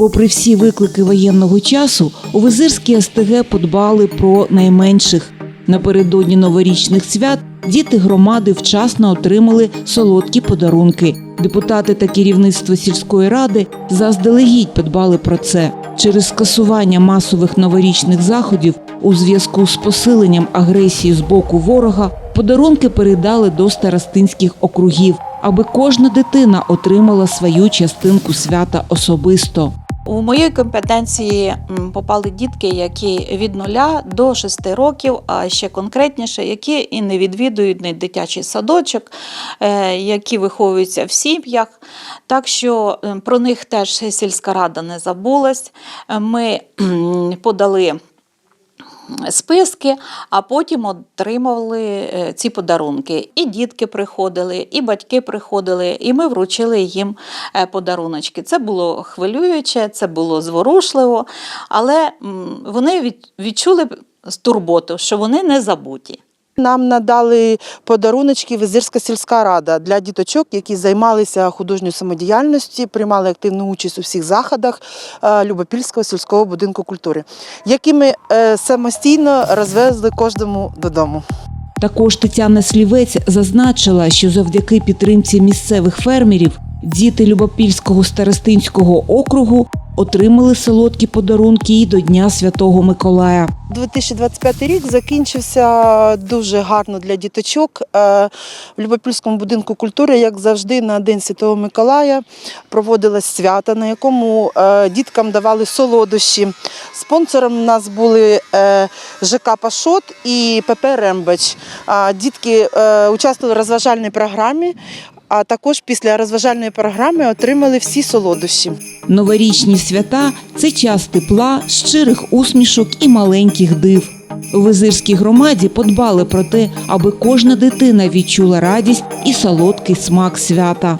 Попри всі виклики воєнного часу, у Визирській СТГ подбали про найменших. Напередодні новорічних свят діти громади вчасно отримали солодкі подарунки. Депутати та керівництво сільської ради заздалегідь подбали про це. Через скасування масових новорічних заходів у зв'язку з посиленням агресії з боку ворога подарунки передали до старостинських округів, аби кожна дитина отримала свою частинку свята особисто. У моїй компетенції попали дітки, які від нуля до 6 років, а ще конкретніше, які і не відвідують не дитячий садочок, е, які виховуються в сім'ях. Так що про них теж сільська рада не забулась. Ми подали. Списки, а потім отримували е, ці подарунки. І дітки приходили, і батьки приходили, і ми вручили їм е, подаруночки. Це було хвилююче, це було зворушливо, але вони відчули турботу, що вони не забуті. Нам надали подаруночки Визирська сільська рада для діточок, які займалися художньою самодіяльністю, приймали активну участь у всіх заходах е, Любопільського сільського будинку культури, які ми е, самостійно розвезли кожному додому. Також Тетяна Слівець зазначила, що завдяки підтримці місцевих фермерів діти Любопільського старостинського округу отримали солодкі подарунки і до Дня Святого Миколая. 2025 рік закінчився дуже гарно для діточок. Е, В Любопільському будинку культури, як завжди, на День Святого Миколая проводилось свято, на якому е, діткам давали солодощі. Спонсором у нас були е, ЖК Пашот і ПП Рембач. Дітки участвували в розважальній програмі, а також після розважальної програми отримали всі солодощі. Новорічні свята це час тепла, щирих усмішок і маленьких див. В Визирській громаді подбали про те, аби кожна дитина відчула радість і солодкий смак свята.